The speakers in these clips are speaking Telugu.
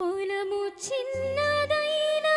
పొలము చిన్నదైనా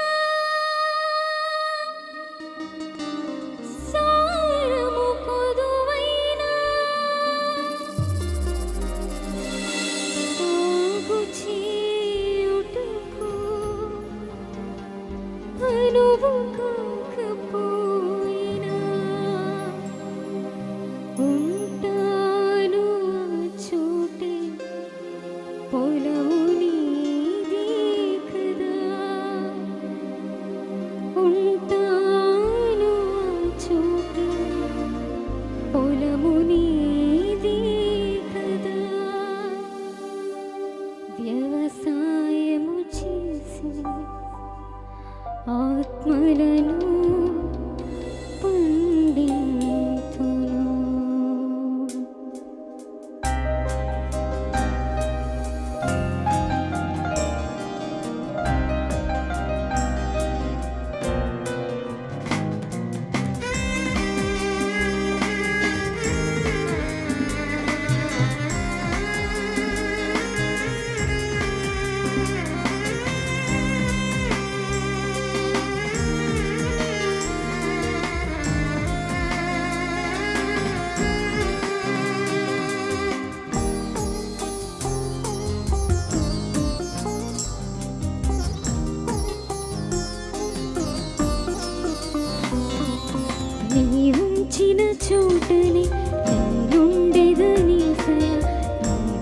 చోటనే నేనుండేదు నీసయా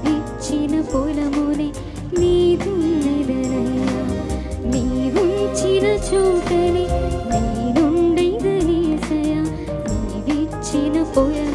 నీవిచ్చిన పొలమునే నీదున్నదనయ్యా నీవుంచిన చోటనే నేనుండేదు నీసయా నీవిచ్చిన పొలము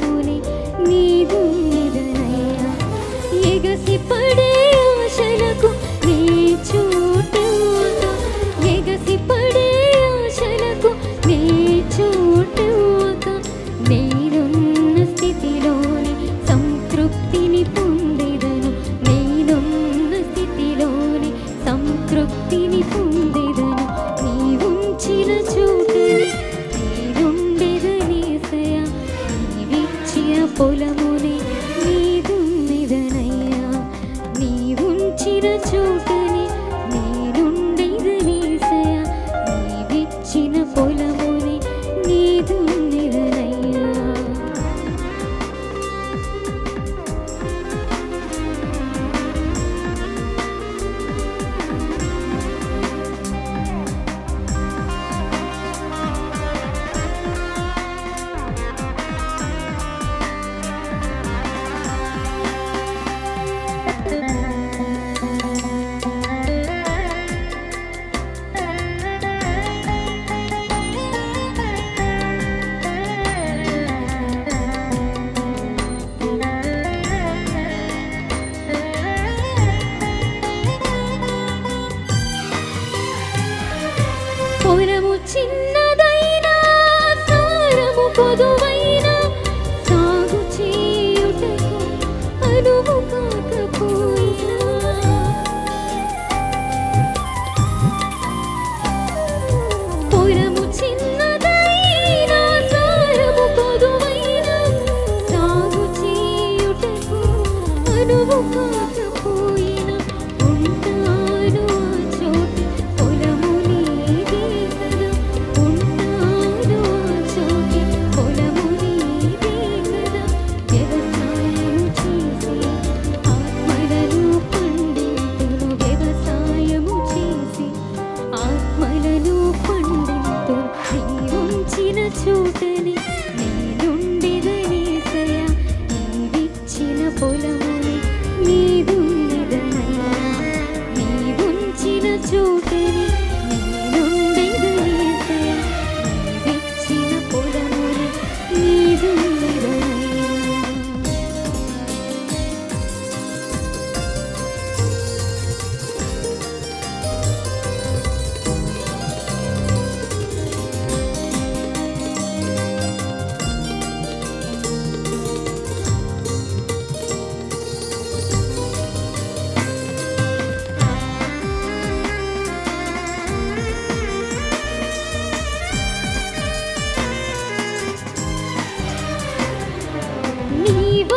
the truth. சின்ன ನೀವ